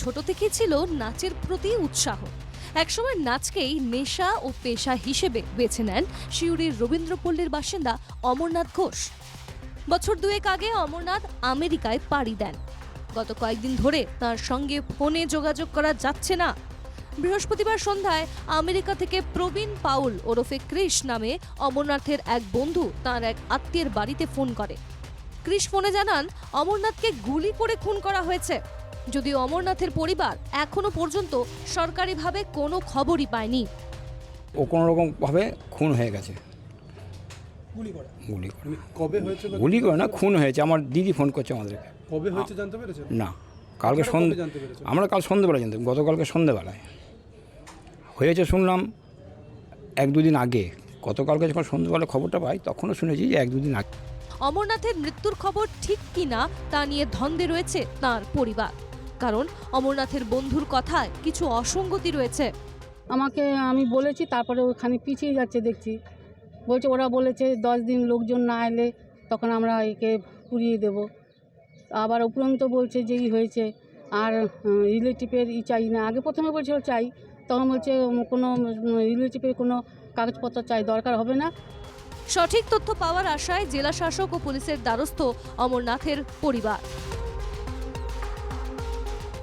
ছোট থেকেই ছিল নাচের প্রতি উৎসাহ। একসময় নাচকেই নেশা ও পেশা হিসেবে বেছে নেন সিউড়ির রবীন্দ্রপল্লীর বাসিন্দা অমরনাথ ঘোষ। বছর দুয়েক আগে অমরনাথ আমেরিকায় পাড়ি দেন। গত কয়েকদিন ধরে তার সঙ্গে ফোনে যোগাযোগ করা যাচ্ছে না। বৃহস্পতিবার সন্ধ্যায় আমেরিকা থেকে প্রবীণ পাউল ওরফে ক্রিস নামে অমরনাথের এক বন্ধু তার এক আত্মীয়ের বাড়িতে ফোন করে। ক্রিস ফোনে জানান, অমরনাথকে গুলি করে খুন করা হয়েছে। যদিও অমরনাথের পরিবার এখনও পর্যন্ত সরকারিভাবে কোনো খবরই পায়নি। ও কোনো রকমভাবে খুন হয়ে গেছে। গুলি করা। গুলি করে। কবে হয়েছে গুলি করে না খুন হয়েছে। আমার দিদি ফোন করছে আমাদেরকে। কবে হয়েছে জানতে পেরেছেন না কালকে সন্ধ্যে জানতে পেরেছেন? আমরা কাল সন্ধ্যেবেলা জানতাম গতকালকে সন্ধ্যেবেলায় হয়েছে শুনলাম এক দুদিন আগে। গতকালকে যখন সন্ধ্যেবেলা খবরটা পাই তখনও শুনেছি যে এক দুদিন আগে। অমরনাথের মৃত্যুর খবর ঠিক কিনা তা নিয়ে ধন্দে রয়েছে তার পরিবার। কারণ অমরনাথের বন্ধুর কথায় কিছু অসঙ্গতি রয়েছে। আমাকে আমি বলেছি তারপরে ওখানে পিছিয়ে যাচ্ছে দেখছি। বলছে ওরা বলেছে দশ দিন লোকজন না এলে তখন আমরা একে পুড়িয়ে দেব। আবার উপরন্ত বলছে যে ই হয়েছে আর রিলেটিভের ই চাই না। আগে প্রথমে বলছিল চাই তখন বলছে কোনো রিলেটিভের কোনো কাগজপত্র চাই দরকার হবে না। সঠিক তথ্য পাওয়ার আশায় জেলা শাসক ও পুলিশের দ্বারস্থ অমরনাথের পরিবার।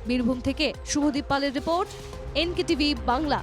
বীরভূম থেকে শুভদীপ পালের রিপোর্ট এনকেটিভি বাংলা।